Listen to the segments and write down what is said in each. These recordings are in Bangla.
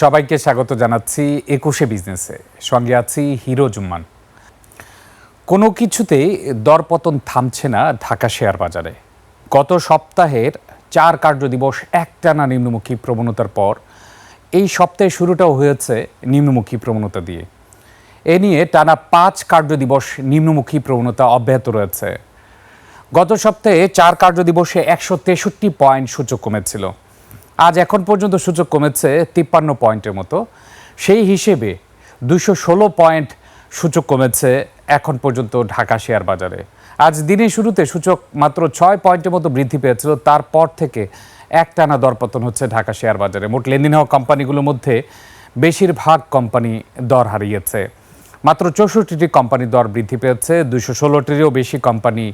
সবাইকে স্বাগত জানাচ্ছি একুশে বিজনেসে। সঙ্গে আছি হিরো জুম্মান। কোনো কিছুতেই দরপতন থামছে না ঢাকা শেয়ার বাজারে। গত সপ্তাহের চার কার্যদিবস একটানা নিম্নমুখী প্রবণতার পর এই সপ্তাহে শুরুটাও হয়েছে নিম্নমুখী প্রবণতা দিয়ে। এ নিয়ে টানা পাঁচ কার্যদিবস নিম্নমুখী প্রবণতা অব্যাহত রয়েছে। গত সপ্তাহে চার কার্যদিবসে একশো তেষট্টি পয়েন্ট সূচক কমেছিল। আজ এখন পর্যন্ত সূচক কমেছে তিপ্পান্ন পয়েন্টের মতো। সেই হিসেবে দুশো ষোলো পয়েন্ট সূচক কমেছে এখন পর্যন্ত ঢাকা শেয়ার বাজারে। আজ দিনের শুরুতে সূচক মাত্র ছয় পয়েন্টের মতো বৃদ্ধি পেয়েছিল, তারপর থেকে একটানা দরপতন হচ্ছে ঢাকা শেয়ার বাজারে। মোট লেনদেন হওয়া কোম্পানিগুলোর মধ্যে বেশিরভাগ কোম্পানি দর হারিয়েছে। মাত্র চৌষট্টিটি কোম্পানি দর বৃদ্ধি পেয়েছে দুশো ষোলোটিরও বেশি কোম্পানি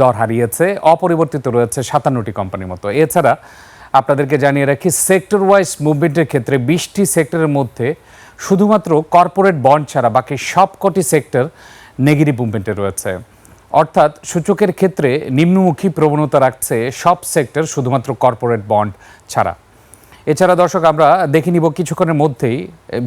দর হারিয়েছে, অপরিবর্তিত রয়েছে সাতান্নটি কোম্পানির মতো। এছাড়া আপনাদেরকে জানিয়ে রাখি সেক্টর ওয়াইজ মুভমেন্টের ক্ষেত্রে বিশটি সেক্টরের মধ্যে শুধুমাত্র কর্পোরেট বন্ড ছাড়া বাকি সবকটি সেক্টর নেগেটিভ মুভমেন্টে রয়েছে। অর্থাৎ সূচকের ক্ষেত্রে নিম্নমুখী প্রবণতা রাখছে সব সেক্টর শুধুমাত্র কর্পোরেট বন্ড ছাড়া। এছাড়া দর্শক, আমরা দেখে নিব কিছুক্ষণের মধ্যেই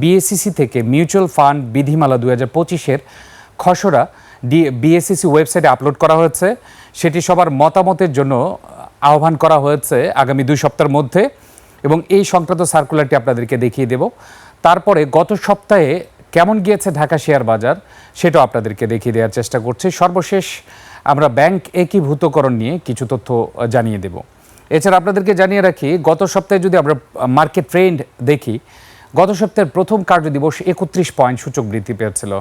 বিএসসিসি থেকে মিউচুয়াল ফান্ড বিধিমালা দু হাজার পঁচিশের খসড়া ডি বিএসসিসি ওয়েবসাইটে আপলোড করা হয়েছে। সেটি সবার মতামতের জন্য আহ্বান করা হয়েছে আগামী দুই সপ্তাহের মধ্যে এবং এই সংক্রান্ত সার্কুলারটি আপনাদেরকে দেখিয়ে দেব। তারপরে গত সপ্তাহে কেমন গিয়েছে ঢাকা শেয়ার বাজার সেটাও আপনাদেরকে দেখিয়ে দেওয়ার চেষ্টা করছি। সর্বশেষ আমরা ব্যাংক একীভূতকরণ নিয়ে কিছু তথ্য জানিয়ে দেব। এছাড়া আপনাদেরকে জানিয়ে রাখি, গত সপ্তাহে যদি আমরা মার্কেট ট্রেন্ড দেখি, গত সপ্তাহের প্রথম কার্যদিবস একত্রিশ পয়েন্ট সূচক বৃদ্ধি পেয়েছিল।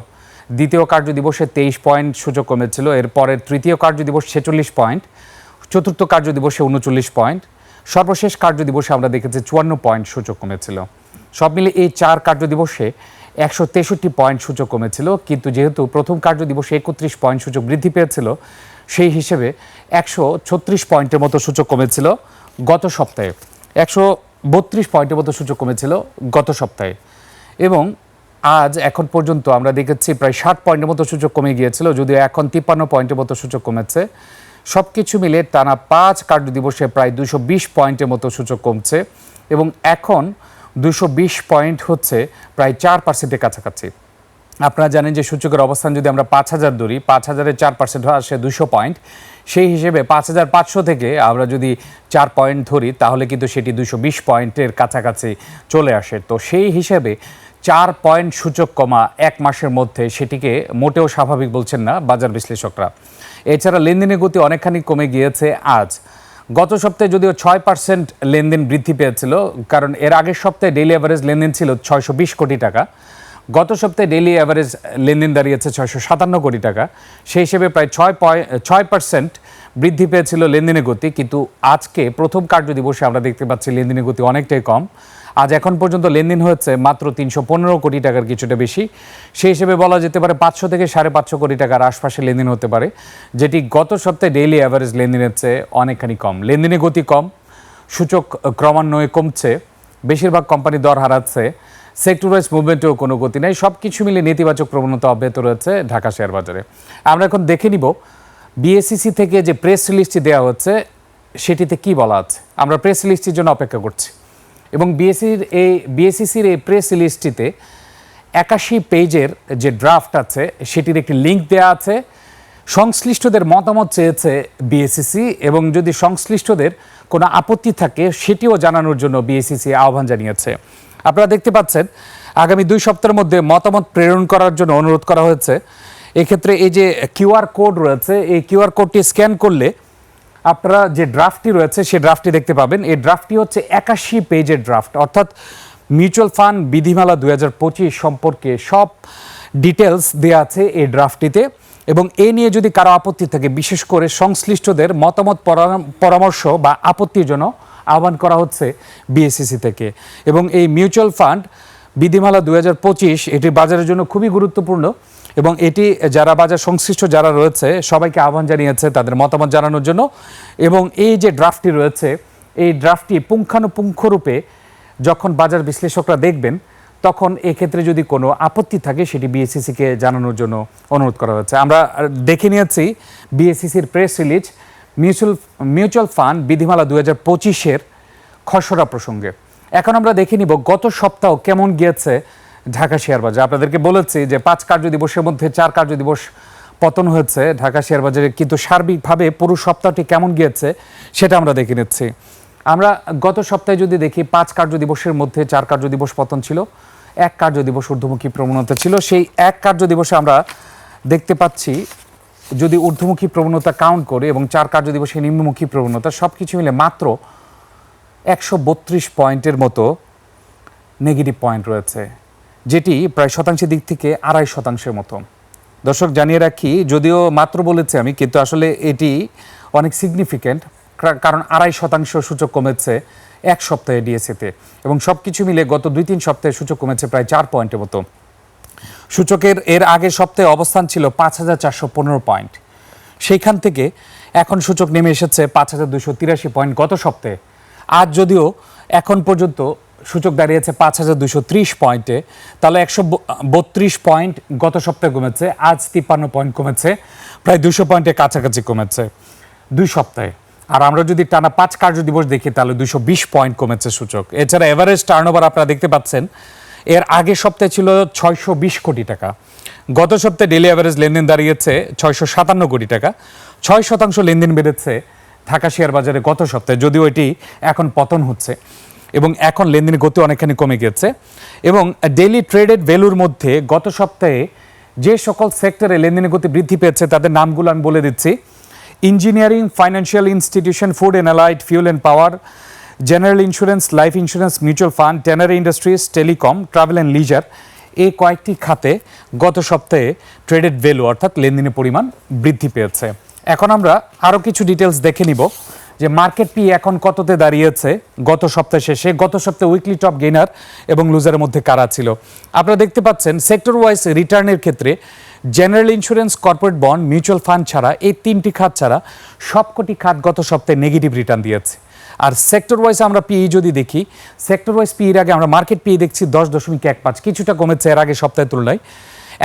দ্বিতীয় কার্যদিবসে তেইশ পয়েন্ট সূচক কমেছিল। এরপরের তৃতীয় কার্যদিবস ছেচল্লিশ পয়েন্ট। চতুর্থ কার্যদিবসে উনচল্লিশ পয়েন্ট। সর্বশেষ কার্যদিবসে আমরা দেখেছি চুয়ান্ন পয়েন্ট সূচক কমেছিল। সব মিলে এই চার কার্যদিবসে একশো তেষট্টি পয়েন্ট সূচক কমেছিল, কিন্তু যেহেতু প্রথম কার্যদিবসে একত্রিশ পয়েন্ট সূচক বৃদ্ধি পেয়েছিল, সেই হিসেবে একশো ছত্রিশ পয়েন্টের মতো সূচক কমেছিল গত সপ্তাহে। একশো বত্রিশ পয়েন্টের মতো সূচক কমেছিল গত সপ্তাহে। এবং আজ এখন পর্যন্ত আমরা দেখেছি প্রায় ষাট পয়েন্টের মতো সূচক কমে গিয়েছিল, যদিও এখন তিপ্পান্ন পয়েন্টের মতো সূচক কমেছে। সব কিছু মিলে টানা পাঁচ কার্যদিবসে প্রায় দুশো বিশ পয়েন্টের মতো সূচক কমছে এবং এখন দুশো বিশ পয়েন্ট হচ্ছে প্রায় চার পার্সেন্টের কাছাকাছি। আপনারা জানেন যে সূচকের অবস্থান যদি আমরা পাঁচ হাজার ধরি, পাঁচ হাজারের চার পার্সেন্ট আসে দুশো পয়েন্ট। সেই হিসেবে পাঁচ হাজার পাঁচশো থেকে আমরা যদি চার পয়েন্ট ধরি, তাহলে কিন্তু সেটি দুশো বিশ পয়েন্টের কাছাকাছি চলে আসে। তো সেই হিসেবে চার পয়েন্ট সূচক কমা এক মাসের মধ্যে সেটিকে মোটেও স্বাভাবিক বলছেন না বাজার বিশ্লেষকরা। এছাড়া লেনদেনের গতি অনেকখানি কমে গিয়েছে আজ। গত সপ্তাহে যদিও ছয় পার্সেন্ট লেনদেন বৃদ্ধি পেয়েছিল, কারণ এর আগের সপ্তাহে ডেইলি অ্যাভারেজ লেনদেন ছিল ছয়শো বিশ কোটি টাকা। গত সপ্তাহে ডেইলি অ্যাভারেজ লেনদেন দাঁড়িয়েছে ছয়শো সাতান্ন কোটি টাকা। সেই হিসেবে প্রায় ছয় পয়েন্ট ছয় পার্সেন্ট বৃদ্ধি পেয়েছিল লেনদেনের গতি, কিন্তু আজকে প্রথম কার্যদিবসে আমরা দেখতে পাচ্ছি লেনদেনের গতি অনেকটাই কম। আজ এখন পর্যন্ত লেনদেন হয়েছে মাত্র তিনশো পনেরো কোটি টাকার কিছুটা বেশি। সেই হিসেবে বলা যেতে পারে পাঁচশো থেকে সাড়ে পাঁচশো কোটি টাকার আশপাশে লেনদেন হতে পারে, যেটি গত সপ্তাহে ডেইলি অ্যাভারেজ লেনদেনের চেয়ে অনেকখানি কম। লেনদেনের গতি কম, সূচক ক্রমান্বয়ে কমছে, বেশিরভাগ কোম্পানি দর হারাচ্ছে সেক্টর ওয়াইজ মুভমেন্টেও কোনো গতি নেই সব কিছু মিলে নেতিবাচক প্রবণতা অব্যাহত রয়েছে ঢাকা শেয়ার বাজারে। আমরা এখন দেখে নিব বিএসসিসি থেকে যে প্রেস রিলিজটি দেওয়া হচ্ছে, সেটিতে কি বলা আছে। আমরা প্রেস রিলিজটির জন্য অপেক্ষা করছি। এবং বিএসসির এই বিএসসিসির এই প্রেস লিস্টটিতে একাশি পেজের যে ড্রাফট আছে, সেটির একটি লিঙ্ক দেওয়া আছে। সংশ্লিষ্টদের মতামত চেয়েছে বিএসসিসি এবং যদি সংশ্লিষ্টদের কোনো আপত্তি থাকে, সেটিও জানানোর জন্য বিএসসিসি আহ্বান জানিয়েছে। আপনারা দেখতে পাচ্ছেন, আগামী দুই সপ্তাহের মধ্যে মতামত প্রেরণ করার জন্য অনুরোধ করা হয়েছে। এক্ষেত্রে এই যে কিউআর কোড রয়েছে, এই কিউআর কোডটি স্ক্যান করলে আপনারা যে ড্রাফটটি রয়েছে সেই ড্রাফটটি দেখতে পাবেন। এই ড্রাফটটি হচ্ছে একাশি পেজের ড্রাফট অর্থাৎ মিউচুয়াল ফান্ড বিধিমালা দুই হাজার পঁচিশ সম্পর্কে সব ডিটেলস দেওয়া আছে এই ড্রাফটটিতে এবং এ নিয়ে যদি কারও আপত্তি থাকে, বিশেষ করে সংশ্লিষ্টদের মতামত পরামর্শ বা আপত্তির জন্য আহ্বান করা হচ্ছে বিএসসিসি থেকে। এবং এই মিউচুয়াল ফান্ড বিধিমালা দু পঁচিশ, এটি বাজারের জন্য খুবই গুরুত্বপূর্ণ। এবং এটি যারা বাজার সংশ্লিষ্ট যারা রয়েছে, সবাইকে আহ্বান জানিয়েছে তাদের মতামত জানানোর জন্য। এবং এই যে ড্রাফটটি রয়েছে, এই ড্রাফটটি পুঙ্খানুপুঙ্খরূপে যখন বাজার বিশ্লেষকরা দেখবেন, তখন এক্ষেত্রে যদি কোনো আপত্তি থাকে, সেটি বিএসসিসিকে জানানোর জন্য অনুরোধ করা হয়েছে। আমরা দেখে নিয়েছি বিএসসিসির press release mutual mutual fund বিধিমালা দু হাজার পঁচিশের খসড়া প্রসঙ্গে। এখন আমরা দেখে নিব গত সপ্তাহ কেমন গিয়েছে ঢাকা শেয়ার বাজার। আপনাদেরকে বলেছি যে পাঁচ কার্য দিবসের মধ্যে চার কার্য দিবস পতন হয়েছে ঢাকা শেয়ার বাজারে, কিন্তু সার্বিকভাবে পুরো সপ্তাহটি কেমন গিয়েছে সেটা আমরা দেখে নিচ্ছি। আমরা গত সপ্তাহে যদি দেখি, পাঁচ কার্য দিবসের মধ্যে চার কার্য দিবস পতন ছিল, এক কার্য দিবস ঊর্ধ্বমুখী প্রবণতা ছিল। সেই এক কার্য দিবসে আমরা দেখতে পাচ্ছি, যদি ঊর্ধ্বমুখী প্রবণতা কাউন্ট করে এবং চার কার্য দিবসে নিম্নমুখী প্রবণতা সব কিছু মিলে মাত্র একশো বত্রিশ পয়েন্টের মতো নেগেটিভ পয়েন্ট রয়েছে। যেটি প্রায় শতাংশের দিক থেকে আড়াই শতাংশের মতো। দর্শক, জানিয়ে রাখি, যদিও মাত্র বলেছি আমি, কিন্তু আসলে এটি অনেক সিগনিফিক্যান্ট কারণ আড়াই শতাংশ সূচক কমেছে এক সপ্তাহে ডিএসিতে এবং সব কিছু মিলে গত দুই তিন সপ্তাহে সূচক কমেছে প্রায় চার পয়েন্টের মতো। সূচকের এর আগের সপ্তাহে অবস্থান ছিল পাঁচ হাজার চারশো পনেরো পয়েন্ট। সেইখান থেকে এখন সূচক নেমে এসেছে পাঁচ হাজার দুশো তিরাশি পয়েন্ট গত সপ্তাহে। আজ যদিও এখন পর্যন্ত সূচক দাঁড়িয়েছে পাঁচ হাজার দুশো ত্রিশ পয়েন্টে। তাহলে একশো বত্রিশ পয়েন্ট গত সপ্তাহে কমেছে, আজ তিপ্পান্ন পয়েন্ট কমেছে, প্রায় দুশো পয়েন্টের কাছাকাছি কমেছে দুই সপ্তাহে। আর আমরা যদি টানা পাঁচ কার্য দিবস দেখি, তাহলে দুশো বিশ পয়েন্ট কমেছে সূচক। এছাড়া এভারেজ টার্নওভার আপনারা দেখতে পাচ্ছেন, এর আগের সপ্তাহে ছিল ছয়শো বিশ কোটি টাকা। গত সপ্তাহে ডেলি অ্যাভারেজ লেনদেন দাঁড়িয়েছে ছয়শো সাতান্ন কোটি টাকা। ছয় শতাংশ লেনদেন বেড়েছে ঢাকা শেয়ার বাজারে গত সপ্তাহে, যদিও এটি এখন পতন হচ্ছে। এবং এখন লেনদেনের গতি অনেকখানি কমে গেছে। এবং ডেইলি ট্রেডেড ভ্যালুর মধ্যে গত সপ্তাহে যে সকল সেক্টরে লেনদেনের গতি বৃদ্ধি পেয়েছে, তাদের নামগুলো আমি বলে দিচ্ছি। Engineering financial institution food and fuel and power general insurance life insurance mutual fund tannery industries telecom travel and leisure এই কয়েকটি খাতে গত সপ্তাহে ট্রেডেড ভ্যালু অর্থাৎ লেনদেনের পরিমাণ বৃদ্ধি পেয়েছে। এখন আমরা আরও কিছু ডিটেলস দেখে নিব। যে মার্কেট পি এখন কততে দাঁড়িয়েছে? গত সপ্তাহ শেষে, গত সপ্তাহে উইকলি টপ গেইনার এবং লুজারের মধ্যে কারা ছিল? আপনারা দেখতে পাচ্ছেন সেক্টর ওয়াইজ রিটার্নের ক্ষেত্রে general insurance corporate bond mutual fund ছাড়া, এই তিনটি খাত ছাড়া সবকটি খাত গত সপ্তাহে নেগেটিভ রিটার্ন দিয়েছে। আর সেক্টর ওয়াইজ আমরা পিই যদি দেখি সেক্টর ওয়াইজ পির আগে আমরা মার্কেট পিই দেখছি দশ দশমিক এক পাঁচ, কিছুটা কমেছে এর আগে সপ্তাহের তুলনায়।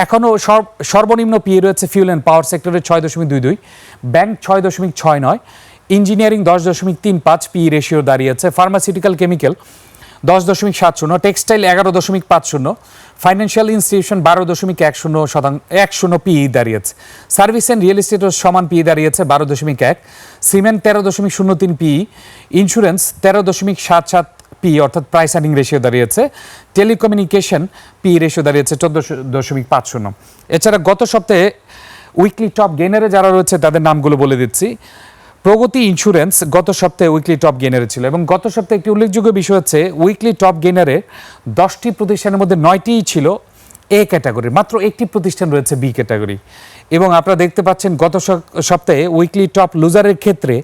এখনও সর্বনিম্ন পিএ রয়েছে ফিউল অ্যান্ড পাওয়ার সেক্টরে ছয় দশমিক দুই দুই ব্যাংক ছয় দশমিক ছয় নয় ইঞ্জিনিয়ারিং দশ দশমিক তিন পাঁচ পি রেশিও দাঁড়িয়েছে ফার্মাসিউটিক্যাল কেমিক্যাল দশ দশমিক সাত শূন্য টেক্সটাইল এগারো দশমিক পাঁচ শূন্য ফাইন্যান্সিয়াল ইনস্টিটিউশন বারো দশমিক এক শূন্য শতাংশ এক শূন্য পিই দাঁড়িয়েছে। সার্ভিস অ্যান্ড রিয়েল এস্টেটও সমান পিই দাঁড়িয়েছে বারো দশমিক এক সিমেন্ট তেরো দশমিক শূন্য তিন পিই ইন্স্যুরেন্স তেরো দশমিক সাত সাত পি অর্থাৎ প্রাইস আর্নিং রেশিও দাঁড়িয়েছে। টেলিকমিউনিকেশন পি রেশিও দাঁড়িয়েছে চোদ্দ দশমিক পাঁচ শূন্য। এছাড়া গত সপ্তাহে উইকলি টপ গেনারে যারা রয়েছে, তাদের নামগুলো বলে দিচ্ছি। প্রগতি ইন্স্যুরেন্স গত সপ্তাহে উইকলি টপ গেনারে ছিল এবং গত সপ্তাহে একটি উল্লেখযোগ্য বিষয় হচ্ছে উইকলি টপ গেনারে দশটি প্রতিষ্ঠানের মধ্যে নয়টিই ছিল এ ক্যাটাগরির মাত্র একটি প্রতিষ্ঠান রয়েছে বি ক্যাটাগরি এবং আপনারা দেখতে পাচ্ছেন, গত সপ্তাহে উইকলি টপ লুজারের ক্ষেত্রে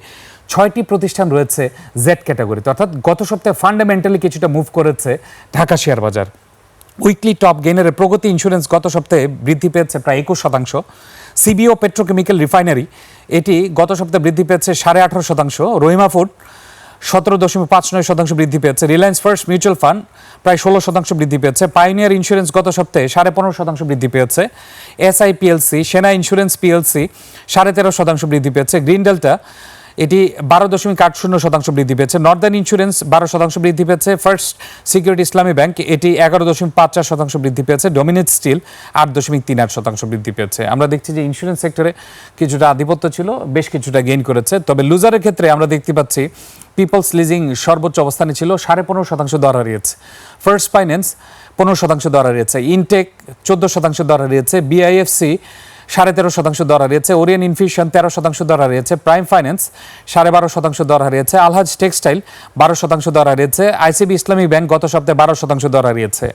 ছয়টি প্রতিষ্ঠান রয়েছে জেড ক্যাটাগরিতে অর্থাৎ গত সপ্তাহে ফান্ডামেন্টালি কিছুটা মুভ করেছে ঢাকা শেয়ার বাজার। উইকলি টপ গেইনারের প্রগতি ইন্স্যুরেন্স গত সপ্তাহে বৃদ্ধি পেয়েছে প্রায় একুশ শতাংশ। সিবিও পেট্রোকেমিক্যাল রিফাইনারি, এটি গত সপ্তাহে বৃদ্ধি পেয়েছে সাড়ে আঠারো শতাংশ। রোহিমা ফুড, সতেরো দশমিক পাঁচ নয় শতাংশ বৃদ্ধি পেয়েছে। রিলায়েন্স ফার্স্ট মিউচুয়াল ফান্ড, প্রায় ষোলো শতাংশ বৃদ্ধি পেয়েছে। পাইনিয়ার ইন্স্যুরেন্স গত সপ্তাহে সাড়ে পনেরো শতাংশ বৃদ্ধি পেয়েছে। এসআইপিএলসি সেনা ইন্স্যুরেন্স পিএলসি, সাড়ে তেরো শতাংশ বৃদ্ধি পেয়েছে। গ্রিন ডেল্টা এটি বারো দশমিক আট শূন্য শতাংশ বৃদ্ধি পেয়েছে। নর্দার্ন ইন্স্যুরেন্স বারো শতাংশ বৃদ্ধি পেয়েছে। ফার্স্ট সিকিউরিটি ইসলামী ব্যাংক এটি এগারো দশমিক পাঁচ চার শতাংশ বৃদ্ধি পেয়েছে। ডোমিনেট স্টিল আট দশমিক তিন আট শতাংশ বৃদ্ধি পেয়েছে। আমরা দেখছি যে ইন্স্যুরেন্স সেক্টরে কিছুটা আধিপত্য ছিল, বেশ কিছুটা গেইন করেছে। তবে লুজারের ক্ষেত্রে আমরা দেখতে পাচ্ছি পিপলস লিজিং সর্বোচ্চ অবস্থানে ছিল, সাড়ে পনেরো শতাংশ দর হারিয়েছে। ফার্স্ট ফাইন্যান্স পনেরো শতাংশ দর হারিয়েছে। ইনটেক চোদ্দ শতাংশ দর হারিয়েছে। বিআইএফসি সাড়ে তেরো শতাংশ দর হারিয়েছে ওরিয়ান ইনফিউশন তেরো শতাংশ দর হারিয়েছে, প্রাইম ফাইন্যান্স সাড়ে বারো শতাংশ দর হারিয়েছে, আলহাজ টেক্সটাইল বারো শতাংশ দর হারিয়েছে, আইসিবি ইসলামিক ব্যাংক গত সপ্তাহে বারো শতাংশ দর হারিয়েছে,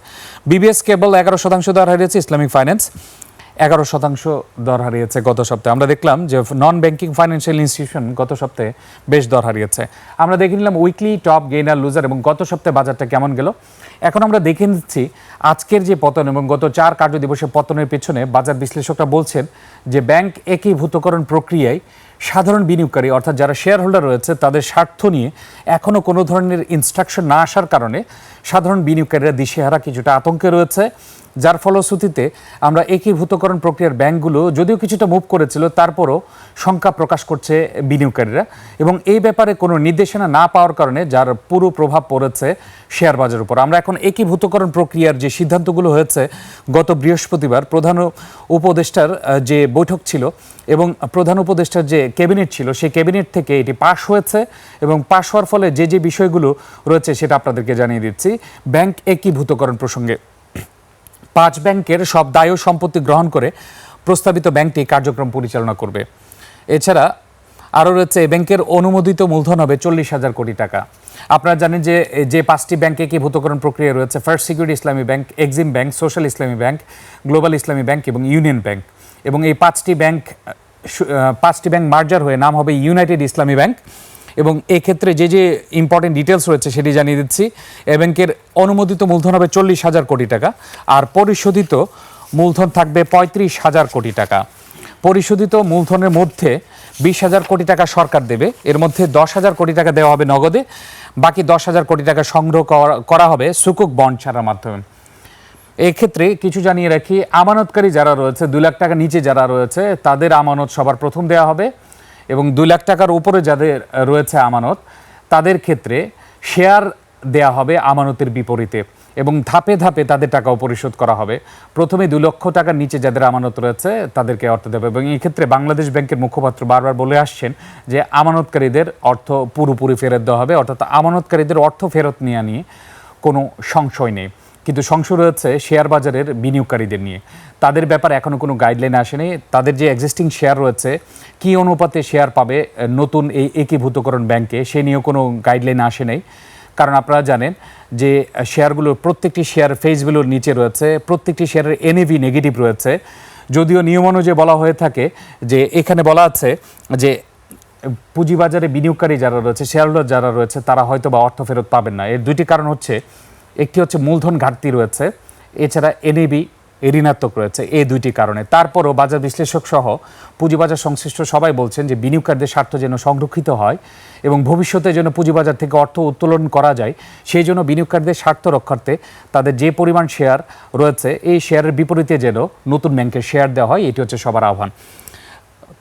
বিবিএস কেবল এগারো শতাংশ দর হারিয়েছে, ইসলামিক ফাইন্যান্স এগারো শতাংশ দর হারিয়েছে গত সপ্তাহে। আমরা দেখলাম যে নন ব্যাংকিং ফাইন্যান্সিয়াল ইনস্টিটিউশন গত সপ্তাহে বেশ দর হারিয়েছে। আমরা দেখে নিলাম উইকলি টপ গেইনার লুজার এবং গত সপ্তাহে বাজারটা কেমন গেল? এখন আমরা দেখে নিচ্ছি আজকের যে পতন এবং গত চার কার্য দিবসের পতনের পেছনে বাজার বিশ্লেষকরা বলছেন যে ব্যাংক একীভূতকরণ প্রক্রিয়ায় সাধারণ বিনিয়োগকারী, অর্থাৎ যারা শেয়ার হোল্ডার রয়েছে, তাদের স্বার্থ নিয়ে এখনও কোনো ধরনের ইনস্ট্রাকশন না আসার কারণে সাধারণ বিনিয়োগকারীরা দিশেহারা কিছুটা আতঙ্কে রয়েছে। যার ফলশ্রুতিতে আমরা একীভূতকরণ প্রক্রিয়ার ব্যাংকগুলো যদিও কিছুটা মুভ করেছিল, তারপরও শঙ্কা প্রকাশ করছে বিনিয়োগকারীরা। এবং এই ব্যাপারে কোনো নির্দেশনা না পাওয়ার কারণে যার পুরো প্রভাব পড়েছে শেয়ার বাজারের উপর। আমরা এখন একীভূতকরণ প্রক্রিয়ার যে সিদ্ধান্তগুলো হয়েছে, গত বৃহস্পতিবার প্রধান উপদেষ্টার যে বৈঠক ছিল এবং প্রধান উপদেষ্টার যে ক্যাবিনেট ছিল, সেই ক্যাবিনেট থেকে এটি পাশ হয়েছে এবং পাশ হওয়ার ফলে যে যে বিষয়গুলো রয়েছে সেটা আপনাদেরকে জানিয়ে দিচ্ছি। ব্যাংক একীভূতকরণ প্রসঙ্গে। পাঁচ ব্যাংকের সব দায় সম্পত্তি গ্রহণ করে প্রস্তাবিত ব্যাংকটি কার্যক্রম পরিচালনা করবে। এছাড়া আরও রয়েছে ব্যাংকের অনুমোদিত মূলধন হবে চল্লিশ হাজার কোটি টাকা। আপনারা জানেন যে যে পাঁচটি ব্যাংকে একীভূতকরণ প্রক্রিয়া রয়েছে first security Islami bank Exim bank social Islami bank global Islami bank এবং ইউনিয়ন ব্যাংক এবং এই পাঁচটি ব্যাংক পাঁচটি ব্যাংক মার্জার হয়ে নাম হবে ইউনাইটেড ইসলামী ব্যাংক এবং এক্ষেত্রে যে যে ইম্পর্টেন্ট ডিটেলস রয়েছে সেটি জানিয়ে দিচ্ছি। এ ব্যাংকের অনুমোদিত মূলধন হবে চল্লিশ হাজার কোটি টাকা, আর পরিশোধিত মূলধন থাকবে পঁয়ত্রিশ হাজার কোটি টাকা। পরিশোধিত মূলধনের মধ্যে বিশ হাজার কোটি টাকা সরকার দেবে, এর মধ্যে দশ হাজার কোটি টাকা দেওয়া হবে নগদে, বাকি দশ হাজার কোটি টাকা সংগ্রহ করা- হবে সুকুক বন্ড ছাড়ার মাধ্যমে। এক্ষেত্রে কিছু জানিয়ে রাখি, আমানতকারী যারা রয়েছে, দুই লাখ টাকা নিচে যারা রয়েছে, তাদের আমানত সবার প্রথম দেওয়া হবে। এবং দুই লাখ টাকার উপরে যাদের রয়েছে আমানত, তাদের ক্ষেত্রে শেয়ার দেয়া হবে আমানতের বিপরীতে এবং ধাপে ধাপে তাদের টাকাও পরিশোধ করা হবে। প্রথমে দু লক্ষ টাকার নিচে যাদের আমানত রয়েছে, তাদেরকে অর্থ দেবে এবং এই ক্ষেত্রে বাংলাদেশ ব্যাংকের মুখপাত্র বারবার বলে আসছেন যে আমানতকারীদের অর্থ পুরোপুরি ফেরত দেওয়া হবে, অর্থাৎ আমানতকারীদের অর্থ ফেরত নেওয়া নিয়ে কোনো সংশয় নেই। কিন্তু সংশয় রয়েছে শেয়ার বাজারের বিনিয়োগকারীদের নিয়ে। তাদের ব্যাপারে এখনও কোনো গাইডলাইন আসেনি। তাদের যে এক্সিস্টিং শেয়ার রয়েছে, কী অনুপাতে শেয়ার পাবে নতুন এই একীভূতকরণ ব্যাংকে সে নিয়েও কোনো গাইডলাইন আসে নাই। কারণ আপনারা জানেন যে শেয়ারগুলোর প্রত্যেকটি শেয়ার ফেজগুলোর নিচে রয়েছে, প্রত্যেকটি শেয়ারের এনএভি নেগেটিভ রয়েছে। যদিও নিয়ম অনুযায়ী বলা হয়ে থাকে যে, এখানে বলা আছে যে, পুঁজিবাজারে বিনিয়োগকারী যারা রয়েছে শেয়ার হোল্ডার যারা রয়েছে, তারা হয়তো বা অর্থ ফেরত পাবেন না। এর দুইটি কারণ হচ্ছে একটি হচ্ছে মূলধন ঘাটতি রয়েছে, এছাড়া এনএবি ঋণাত্মক রয়েছে এই দুইটি কারণে। তারপরও বাজার বিশ্লেষক সহ পুঁজিবাজার সংশ্লিষ্ট সবাই বলছেন যে বিনিয়োগকারীদের স্বার্থ যেন সংরক্ষিত হয় এবং ভবিষ্যতে যেন পুঁজিবাজার থেকে অর্থ উত্তোলন করা যায়, সেই জন্য বিনিয়োগকারীদের স্বার্থ রক্ষার্থে তাদের যে পরিমাণ শেয়ার রয়েছে, এই শেয়ারের বিপরীতে যেন নতুন ব্যাংকের শেয়ার দেওয়া হয়, এটি হচ্ছে সবার আহ্বান।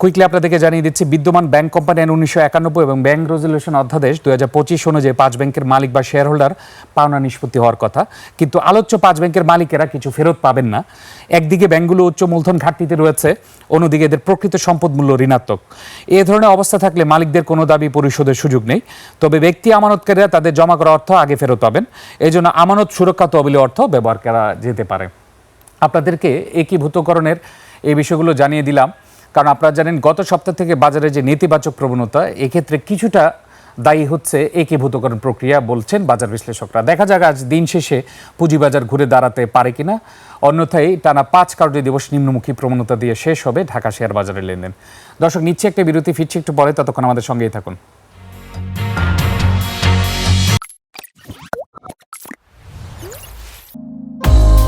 কুইকলি আপনাদেরকে জানিয়ে দিচ্ছি, বিদ্যমান ব্যাংক কোম্পানি আইন উনিশশো একানব্বই এবং ব্যাংক রেজলিউশন অধ্যাদেশ দুই হাজার পঁচিশ অনুযায়ী পাঁচ ব্যাংকের মালিক বা শেয়ার হোল্ডার পাওনা নিষ্পত্তি হওয়ার কথা। কিন্তু আলোচ্য পাঁচ ব্যাংকের মালিকেরা কিছু ফেরত পাবেন না। একদিকে ব্যাংকগুলো উচ্চ মূলধন ঘাটতিতে রয়েছে, অন্যদিকে এদের প্রকৃত সম্পদ মূল্য ঋণাত্মক। এ ধরনের অবস্থা থাকলে মালিকদের কোনো দাবি পরিশোধের সুযোগ নেই। তবে ব্যক্তি আমানতকারীরা তাদের জমা করা অর্থ আগে ফেরত পাবেন। এই জন্য আমানত সুরক্ষা তহবিলে অর্থ ব্যবহার করা যেতে পারে। আপনাদেরকে একীভূতকরণের এই বিষয়গুলো জানিয়ে দিলাম। কারণ আপনারা জানেন, গত সপ্তাহ থেকে বাজারে যে নেতিবাচক প্রবণতা, এক্ষেত্রে কিছুটা দায়ী হচ্ছে একীভূতকরণ প্রক্রিয়া বলছেন বাজার বিশ্লেষকরা। দেখা যাক আজ দিন শেষে পুঁজিবাজার ঘুরে দাঁড়াতে পারে কিনা। অন্যথায় টানা পাঁচ কার্য দিবস নিম্নমুখী প্রবণতা দিয়ে শেষ হবে ঢাকা শেয়ার বাজারের লেনদেন। দর্শক, নিচ্ছে একটা বিরতি, ফিরছি একটু পরে। ততক্ষণ আমাদের সঙ্গেই থাকুন।